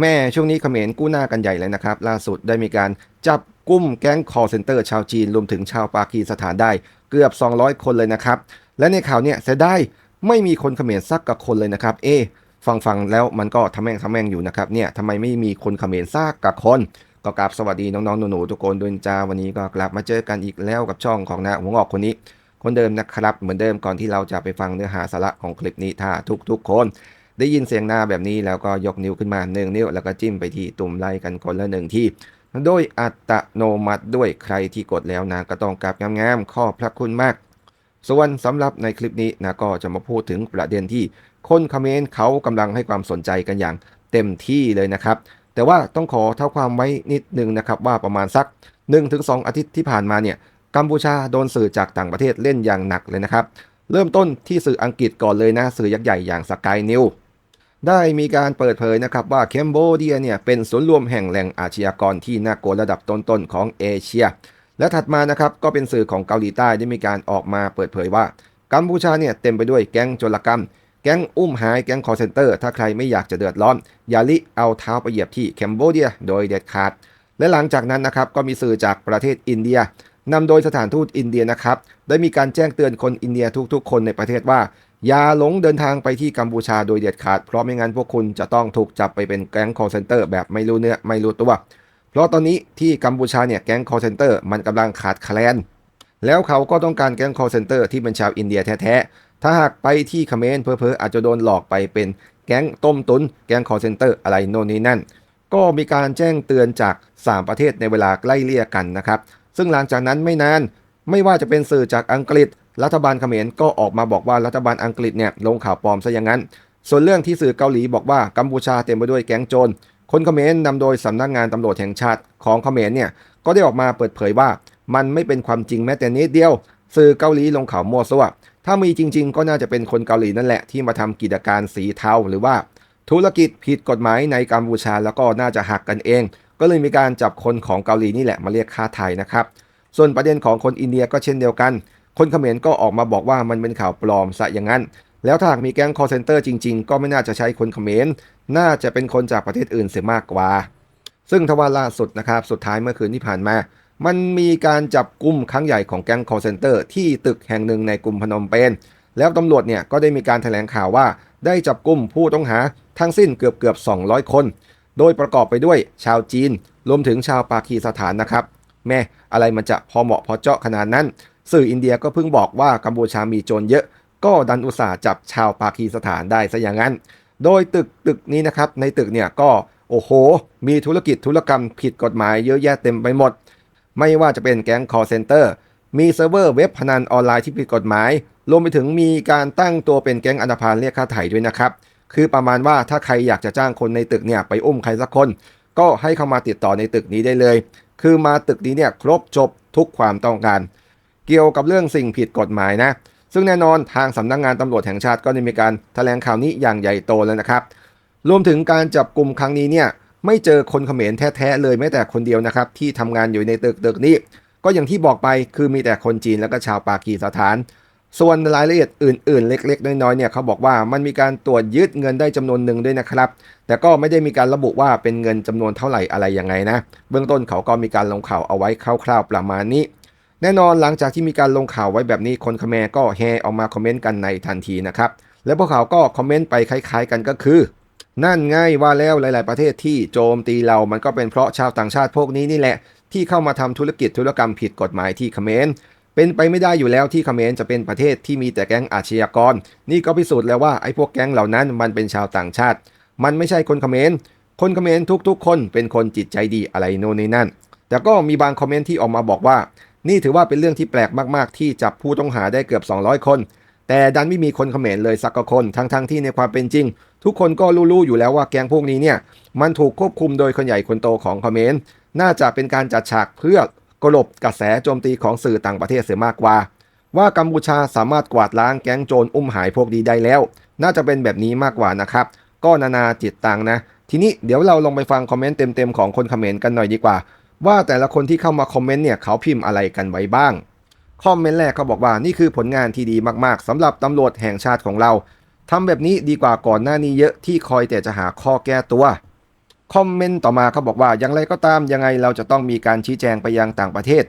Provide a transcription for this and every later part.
แม่ช่วงนี้เขมรกู้หน้ากันใหญ่เลยนะครับ ล่าสุดได้มีการจับกุ้มแก๊ง call center ชาวจีนรวมถึงชาวปากีสถานได้เกือบ 200 คนเลยนะครับ และในข่าวเนี่ยเสียดายไม่มีคนเขมรสักกับคนเลยนะครับ เอ๊ฟังฟังแล้วมันก็ทำแม่งทำแม่งอยู่นะครับเนี่ยทำไมไม่มีคนเขมรสักกับคน ก็กราบสวัสดีน้องๆหนูๆทุกคนด้วยจ้าวันนี้ก็กลับมาเจอกันอีกแล้วกับช่องของนาหัวงอกคนนี้ คนเดิมนะครับเหมือนเดิมก่อนที่เราจะไปฟังเนื้อหาสาระของคลิปนี้ถ้าทุกๆคน ได้ยินเสียงหน้าแบบนี้แล้วก็ยกนิ้วขึ้นมาหนึ่งนิ้ว แล้วก็จิ้มไปที่ตุ่มไล่กันคนละหนึ่งที่โดยอัตโนมัติด้วยใครที่กดแล้วนะก็ต้องกราบงามๆ ข้อพระคุณมาก ส่วนสำหรับในคลิปนี้นะก็จะมาพูดถึงประเด็นที่คนคอมเมนต์เขากำลังให้ความสนใจกันอย่างเต็มที่เลยนะครับ แต่ว่าต้องขอเท่าความไว้นิดนึงนะครับว่าประมาณสัก 1-2 อาทิตย์ที่ผ่านมาเนี่ยกัมพูชาโดนสื่อจากต่างประเทศเล่นอย่างหนักเลยนะครับ เริ่มต้นที่สื่ออังกฤษก่อนเลยนะ สื่อยักษ์ใหญ่อย่างสกายนิว ได้มีการเปิดเผยนะครับว่าเคมโบเดียเนี่ยเป็นศูนย์รวมแห่งแหล่งอาชญากรที่น่ากลัวระดับต้นๆของเอเชีย และถัดมานะครับก็เป็นสื่อของเกาหลีใต้ได้มีการออกมาเปิดเผยว่า กัมพูชาเนี่ยเต็มไปด้วยแก๊งโจรกรรม แก๊งอุ้มหายแก๊งคอร์เซนเตอร์ ถ้าใครไม่อยากจะเดือดร้อน อย่าลิเอาเท้าไปเหยียบที่เคมโบเดียโดยเด็ดขาด และหลังจากนั้นนะครับก็มีสื่อจากประเทศอินเดียนำโดยสถานทูตอินเดียนะครับได้มีการแจ้งเตือนคนอินเดียทุกๆ คนในประเทศว่าอย่าหลงเดินทางไปที่กัมพูชาโดยเด็ดขาด เพราะไม่งั้นพวกคุณจะต้องถูกจับไปเป็นแก๊ง call center แบบไม่รู้เนื้อไม่รู้ตัว เพราะตอนนี้ที่กัมพูชาเนี่ยแก๊ง call center มันกำลังขาดแคลน แล้วเขาก็ต้องการแก๊ง call center ที่เป็นชาวอินเดียแท้ๆ ถ้าหากไปที่เขมรเพอๆออาจจะโดนหลอกไปเป็นแก๊งต้มตุน แก๊ง call center อะไรโน่นนี่นั่น ก็มีการแจ้งเตือนจาก 3 ประเทศในเวลาใกล้เลี่ยกันนะครับ ซึ่งหลังจากนั้นไม่นาน ไม่ว่าจะเป็นสื่อจากอังกฤษ รัฐบาลเขมรก็ออกมาบอกว่ารัฐบาลอังกฤษเนี่ยลงข่าวปลอมซะอย่างนั้น ส่วนเรื่องที่สื่อเกาหลีบอกว่ากัมพูชาเต็มไปด้วยแก๊งโจร คนเขมรนำโดยสำนักงานตำรวจแห่งชาติของเขมรเนี่ยก็ได้ออกมาเปิดเผยว่า มันไม่เป็นความจริงแม้แต่นิดเดียว สื่อเกาหลีลงข่าวมั่วซั่วถ้ามีจริง ๆ ก็น่าจะเป็นคนเกาหลีนั่นแหละที่มาทำกิจการสีเทาหรือว่า ธุรกิจผิดกฎหมายในกัมพูชาแล้วก็น่าจะหักกันเอง ก็เลยมีการจับคนของเกาหลีนี่แหละมาเรียกค่าไทยนะครับ ส่วนประเด็นของคนอินเดียก็เช่นเดียวกัน คนเขมรก็ออกมาบอกว่ามันเป็นข่าวปลอมซะอย่างนั้น แล้วถ้าหากมีแก๊ง call center จริงๆ ก็ไม่น่าจะใช้คนเขมร น่าจะเป็นคนจากประเทศอื่นเสียมากกว่า ซึ่งทว่าล่าสุดนะครับ สุดท้ายเมื่อคืนที่ผ่านมา มันมีการจับกลุ่มครั้งใหญ่ของแก๊ง call center ที่ตึกแห่งหนึ่งในกรุงพนมเปญ แล้วตำรวจเนี่ยก็ได้มีการแถลงข่าวว่า ได้จับกลุ่มผู้ต้องหาทั้งสิ้นเกือบเกือบ200 คน โดยประกอบไปด้วยชาวจีน รวมถึงชาวปากีสถานนะครับ แม่อะไรมันจะพอเหมาะพอเจาะขนาดนั้น สื่ออินเดียก็เพิ่งบอกว่ากัมพูชามีโจรเยอะ ก็ดันอุตส่าห์จับชาวปากีสถานได้ซะอย่างนั้น โดยตึกตึกนี้นะครับ ในตึกเนี่ยก็โอ้โห มีธุรกิจธุรกรรมผิดกฎหมายเยอะแยะเต็มไปหมด ไม่ว่าจะเป็นแก๊ง call center มีเซิร์ฟเวอร์เว็บพนันออนไลน์ที่ผิดกฎหมาย รวมไปถึงมีการตั้งตัวเป็นแก๊งอันธพาลเรียกค่าไถ่ด้วยนะครับ คือประมาณว่าถ้าใครอยากจะจ้างคนในตึกเนี่ยไปอุ้มใครสักคน ก็ให้เข้ามาติดต่อในตึกนี้ได้เลย คือมาตึกนี้เนี่ยครบจบทุกความต้องการ เกี่ยวกับเรื่องสิ่งผิดกฎหมายนะ ซึ่งแน่นอนทางสำนักงงานตำรวจแห่งชาติก็ได้มีการแถลงข่าวนี้อย่างใหญ่โตแล้วนะครับ รวมถึงการจับกลุ่มครั้งนี้เนี่ยไม่เจอคนเขมรแท้ๆเลยแม้แต่คนเดียวนะครับ ที่ทำงานอยู่ในตึกตึกนี้ ก็อย่างที่บอกไปคือมีแต่คนจีนแล้วก็ชาวปากีสถาน ส่วนรายละเอียดอื่นๆ เล็กๆ น้อยๆเนี่ยเขาบอกว่ามันมีการตรวจยึดเงินได้จำนวนหนึ่งด้วยนะครับ แต่ก็ไม่ได้มีการระบุว่าเป็นเงินจำนวนเท่าไหร่อะไรยังไงนะ เบื้องต้นเขาก็มีการลงข่าวเอาไว้คร่าวๆประมาณนี้ แน่นอนหลังจากที่มีการลงข่าวไว้แบบนี้คนคแมรก็แฮออกมาคอมเมนต์กันในทันทีนะครับ และพวกเขาก็คอมเมนต์ไปคล้ายๆ กันก็คือ นั่นไง่ายว่าแล้วหลาย ๆประเทศที่โจมตีเรา มันก็เป็นเพราะชาวต่างชาติพวกนี้นี่แหละที่เข้ามาทำธุรกิจธุรกรรมผิดกฎหมายที่เขมร เป็นไปไม่ได้อยู่แล้วที่เขมรจะเป็นประเทศที่มีแต่แก๊งอาชญากร นี่ก็พิสูจน์แล้วว่าไอ้พวกแก๊งเหล่านั้นมันเป็นชาวต่างชาติ มันไม่ใช่คนเขมร คนเขมรทุกๆ คนเป็นคนจิตใจดีอะไรโน่นนี่นั่น แต่ก็มีบางคอมเมนต์ที่ออกมาบอกว่า นี่ถือว่าเป็นเรื่องที่แปลกมากๆ ที่จับผู้ต้องหาได้เกือบ 200 คน แต่ดันไม่มีคนเขมรเลยสักคนทั้งๆที่ในความเป็นจริง ทุกคนก็รู้ๆอยู่แล้วว่าแก๊งพวกนี้เนี่ยมันถูกควบคุมโดยคนใหญ่คนโตของเขมรน่าจะเป็นการจัดฉากเพื่อ กลบกระแสโจมตีของสื่อต่างประเทศเสียมากกว่า ว่ากัมพูชาสามารถกวาดล้างแก๊งโจรอุ้มหายพวกนี้ได้แล้ว น่าจะเป็นแบบนี้มากกว่านะครับ ก็นานาจิตตังนะ ทีนี้เดี๋ยวเราลองไปฟังคอมเมนต์เต็มๆของคนคอมเขมรกันหน่อยดีกว่า ว่าแต่ละคนที่เข้ามาคอมเมนต์เนี่ยเขาพิมพ์อะไรกันไว้บ้างคอมเมนต์แรกเขาบอกว่านี่คือผลงานที่ดีมากๆสำหรับตำรวจแห่งชาติของเราทำแบบนี้ดีกว่าก่อนหน้านี้เยอะที่คอยแต่จะหาข้อแก้ตัว คอมเมนต์ต่อมาเขาบอกว่าอย่างไรก็ตามยังไงเราจะต้องมีการชี้แจงไปยังต่างประเทศ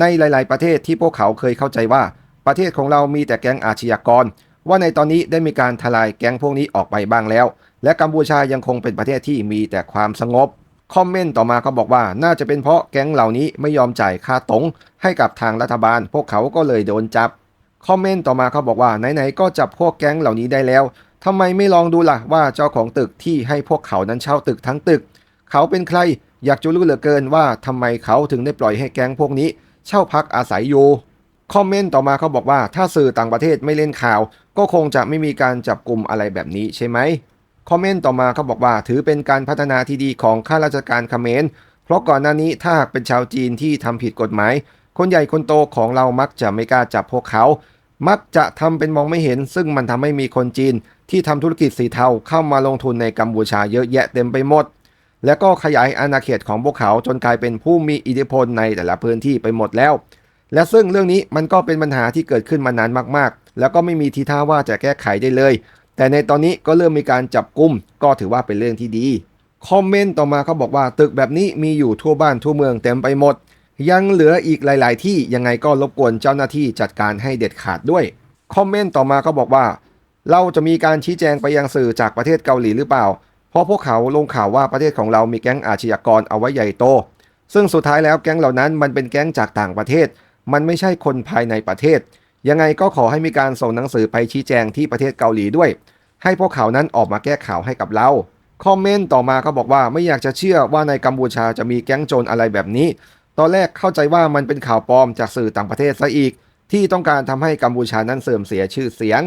ในหลาย ๆ ประเทศที่พวกเขาเคยเข้าใจว่า ประเทศของเรามีแต่แก๊งอาชญากร ว่าในตอนนี้ได้มีการทลายแก๊งพวกนี้ออกไปบ้างแล้ว และกัมพูชายังคงเป็นประเทศที่มีแต่ความสงบคอมเมนต์ต่อมาเขาบอกว่าน่าจะเป็นเพราะแก๊งเหล่านี้ไม่ยอมจ่ายค่าตงให้กับทางรัฐบาล พวกเขาก็เลยโดนจับคอมเมนต์ต่อมาเขาบอกว่าไหนๆก็จับพวกแก๊งเหล่านี้ได้แล้ว ทำไมไม่ลองดูล่ะว่าเจ้าของตึกที่ให้พวกเขานั้นเช่าตึกทั้งตึก เขาเป็นใครอยากจะรู้เหลือเกินว่าทำไมเขาถึงได้ปล่อยให้แก๊งพวกนี้ เช่าพักอาศัยอยู่คอมเมนต์ต่อมาเขาบอกว่าถ้าสื่อต่างประเทศไม่เล่นข่าว ก็คงจะไม่มีการจับกลุ่มอะไรแบบนี้ใช่ไหมคอมเมนต์ต่อมาเขาบอกว่าถือเป็นการพัฒนาที่ดีของข้าราชการคอมเขมรเพราะก่อนหน้านี้ถ้าหากเป็นชาวจีนที่ทำผิดกฎหมาย คนใหญ่คนโตของเรามักจะไม่กล้าจับพวกเขา มักจะทำเป็นมองไม่เห็น ซึ่งมันทำให้มีคนจีน ที่ทำธุรกิจสีเทาเข้ามาลงทุนในกัมพูชาเยอะแยะเต็มไปหมด และก็ขยายอาณาเขตของพวกเขาจนกลายเป็นผู้มีอิทธิพลในแต่ละพื้นที่ไปหมดแล้ว และซึ่งเรื่องนี้มันก็เป็นปัญหาที่เกิดขึ้นมานานมากๆ แล้วก็ไม่มีทีท่าว่าจะแก้ไขได้เลย แต่ในตอนนี้ก็เริ่มมีการจับกุมก็ถือว่าเป็นเรื่องที่ดีคอมเมนต์ต่อมาเขาบอกว่าตึกแบบนี้มีอยู่ทั่วบ้านทั่วเมืองเต็มไปหมด ยังเหลืออีกหลาย ๆ ที่ยังไงก็รบกวนเจ้าหน้าที่จัดการให้เด็ดขาดด้วยคอมเมนต์ต่อมาเขาบอกว่า เราจะมีการชี้แจงไปยังสื่อจากประเทศเกาหลีหรือเปล่า เพราะพวกเขาลงข่าวว่าประเทศของเรามีแก๊งอาชญากรเอาไว้ใหญ่โต ซึ่งสุดท้ายแล้วแก๊งเหล่านั้นมันเป็นแก๊งจากต่างประเทศ มันไม่ใช่คนภายในประเทศ ยังไงก็ขอให้มีการส่งหนังสือไปชี้แจงที่ประเทศเกาหลีด้วย ให้พวกเขานั้นออกมาแก้ข่าวให้กับเรา คอมเมนต์ต่อมาเขาบอกว่าไม่อยากจะเชื่อว่าในกัมพูชาจะมีแก๊งโจรอะไรแบบนี้ ตอนแรกเข้าใจว่ามันเป็นข่าวปลอมจากสื่อต่างประเทศซะอีก ที่ต้องการทำให้กัมพูชานั้นเสื่อมเสียชื่อเสียง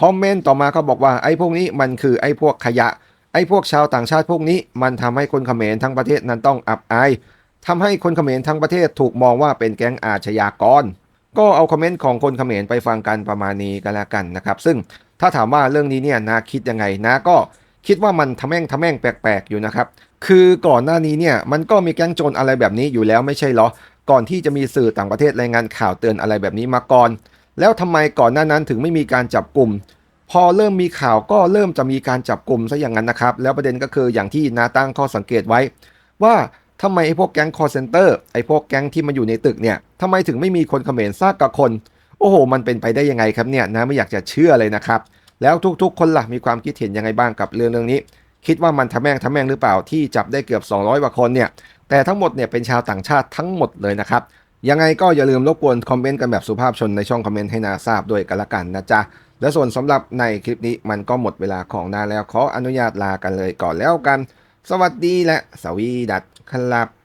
คอมเมนต์ต่อมาเขาบอกว่าไอ้พวกนี้มันคือไอ้พวกขยะ ไอ้พวกชาวต่างชาติพวกนี้ มันทำให้คนเขมรทั้งประเทศนั้นต้องอับอายทำให้คนเขมรทั้งประเทศถูกมองว่าเป็นแก๊งอาชญากร ก็เอาคอมเมนต์ของคนเขมรไปฟังกันประมาณนี้กันแล้วกันนะครับ ซึ่งถ้าถามว่าเรื่องนี้เนี่ยนาคิดยังไงนะก็คิดว่ามันทำแม่งทำแม่งแปลกๆอยู่นะครับ คือก่อนหน้านี้เนี่ยมันก็มีแก๊งโจรอะไรแบบนี้อยู่แล้วไม่ใช่เหรอ ก่อนที่จะมีสื่อต่างประเทศรายงานข่าวเตือนอะไรแบบนี้มาก่อน แล้วทำไมก่อนหน้านั้นถึงไม่มีการจับกลุ่ม พอเริ่มมีข่าวก็เริ่มจะมีการจับกลุ่มซะอย่างนั้นนะครับ แล้วประเด็นก็คืออย่างที่นาตั้งข้อสังเกตไว้ ว่าทำไมไอ้พวกแก๊งคอร์เซนเตอร์ไอ้พวกแก๊งที่มาอยู่ในตึกเนี่ยทำไมถึงไม่มีคนเขมรซากกับคน โอ้โห มันเป็นไปได้ยังไงครับเนี่ยนะไม่อยากจะเชื่อเลยนะครับแล้วทุกๆ คนล่ะมีความคิดเห็นยังไงบ้างกับเรื่องเรื่องนี้ คิดว่ามันทำแม่งทำแม่งหรือเปล่าที่จับได้เกือบ 200กว่าคนเนี่ยแต่ทั้งหมดเนี่ยเป็นชาวต่างชาติทั้งหมดเลยนะครับ ยังไงก็อย่าลืมรบกวนคอมเมนต์กันแบบสุภาพชนในช่องคอมเมนต์ให้นาทราบด้วยกันละกันนะจ๊ะ และส่วนสำหรับในคลิปนี้มันก็หมดเวลาของนาแล้วขออนุญาตลากันเลยก่อนแล้วกัน สวัสดีและสวีดัดครับ